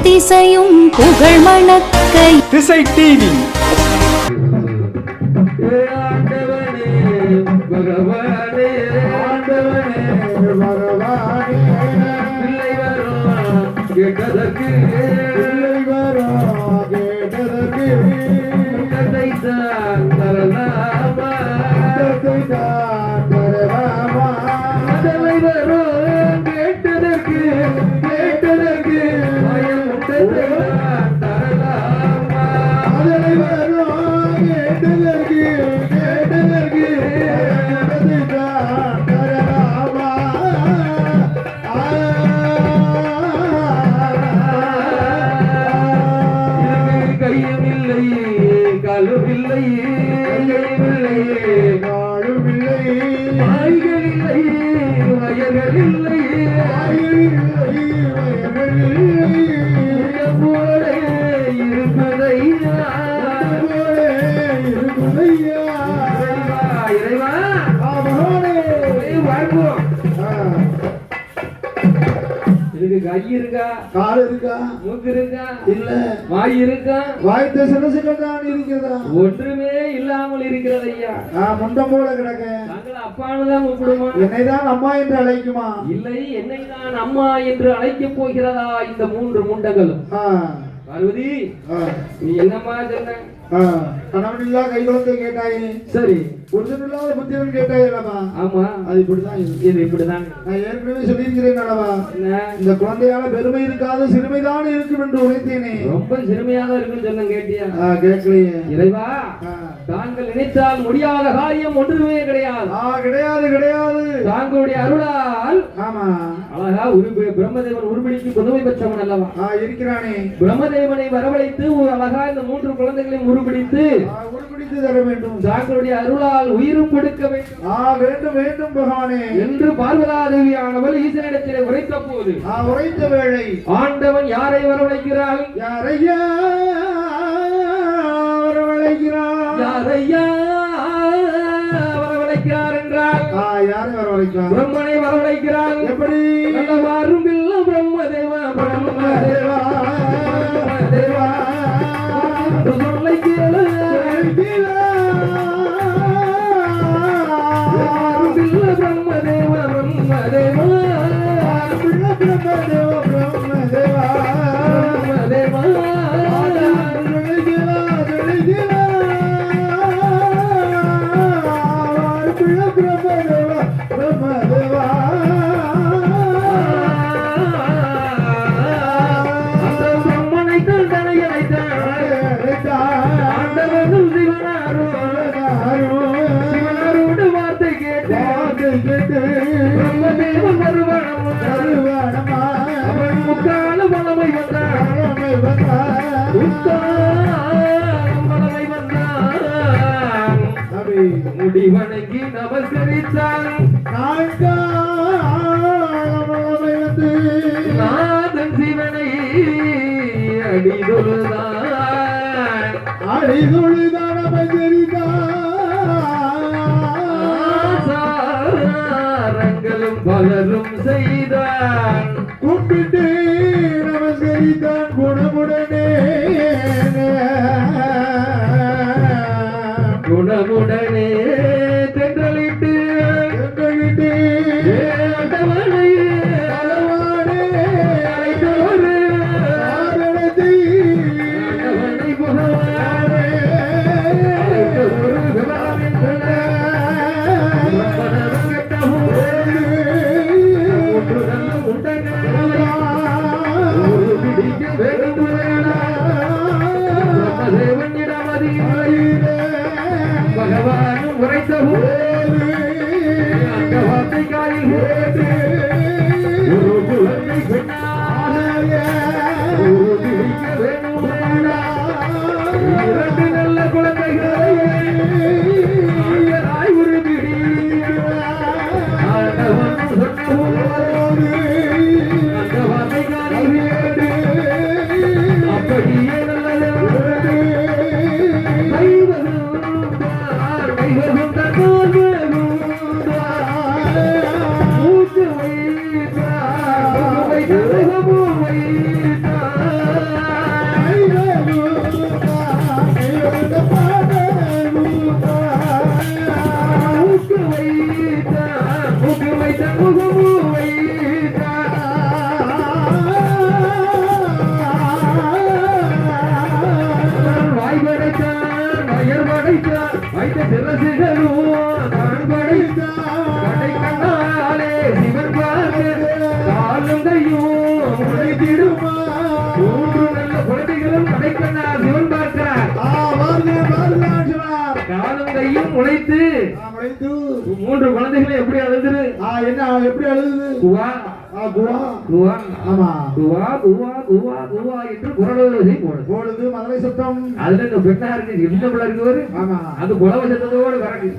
எத்திசையும் புகழ் மணக்க. திசை டிவி கேட்டதற்கு கேட்டதற்கு. கை இருக்கா? கால் இருக்கா? மூக்கு இருக்கா? இல்ல. வாய் இருக்கா? வாய்த்த சில தான் இருக்கிறதா? ஒன்றுமே இல்லாமல் இருக்கிறது ஐயா. நான் முண்டம் போல கிடக்க. நாங்கள் அப்பான்னு தான் கூப்பிடுமா? என்னைதான் அம்மா என்று அழைக்குமா? இல்லை என்னை நான் அம்மா என்று அழைக்கப் போகிறதா இந்த மூன்று முண்டங்களும் பார்வதி நீ என்னம்மா சொன்ன? ஆ. கணவன் இல்லா கை குழந்தை கேட்டாயே. சரி. புருஷன் இல்லாத புத்திரன் கேட்டாயே அல்லவா? ஆமா. அது இப்படிதான் இது. இப்படிதான் நான் ஏற்கனவே சொல்லியிருக்கிறேன் அல்லவா? இந்த குழந்தையால பெருமை இருக்காத சிறுமைதான் இருக்கும் என்று உரைத்தேனே ரொம்ப சிறுமையாக இருக்குன்னு சொன்ன கேட்டியா? கேட்கலையே. இறைவா. தாங்கள் நினைத்தால் முடியாத காரியம் ஒன்றுமே கிடையாது. கிடையாது கிடையாது. தாங்களுடைய அருளால் ஆமா. அழகா உருபி பிரம்மதேவன் உருபிடிக்கு புதுமை பெற்றவன் அல்லவா? ஆ இருக்கிறானே. பிரம்மதேவனை வரவழைத்து அழகா இந்த மூன்று குழந்தைகளையும் உருபிடித்து ஆ, உருப்பிடித்து தர வேண்டும். தாங்களுடைய அருளால் உயிரும் கொடுக்க வேண்டும். ஆ வேண்டும் வேண்டும் பகவானே. என்று பார்வதாதேவியானவள் ஈசனிடத்திலே உரைத்த போது ஆ உரைத்த வேளை ஆண்டவன் யாரை வரவழைக்கிறாள்? யாரையா வரவழைக்கிறார் யாரையா வரவழைக்கிறார் என்றால் ஆ யாரை வரவழைக்கிறார் பிரம்மனை வரவழைக்கிறாள். எப்படி? நல்ல பிரம்மதேவா பிரம்மதேவா. பிரம்மதேவா. முடிவணங்கி நமஸ்கரித்தான் நாதன் சிவனை அடிதொழுதான் ஆசாரங்களும் பலரும் செய்தான் Hare Govinda நீயும் உழைத்து மூன்று குழந்தைகளை எப்படி அழுதுரு? என்ன எப்படி அழுது குவா. என்று குரலுதை போடுது. மதுரை சத்தம். அதுல இந்த பெண்ணா இருக்கு எவ்வளவு இருக்கு ஆமா. அது குலவ சத்தத்தோடு வரக்கு.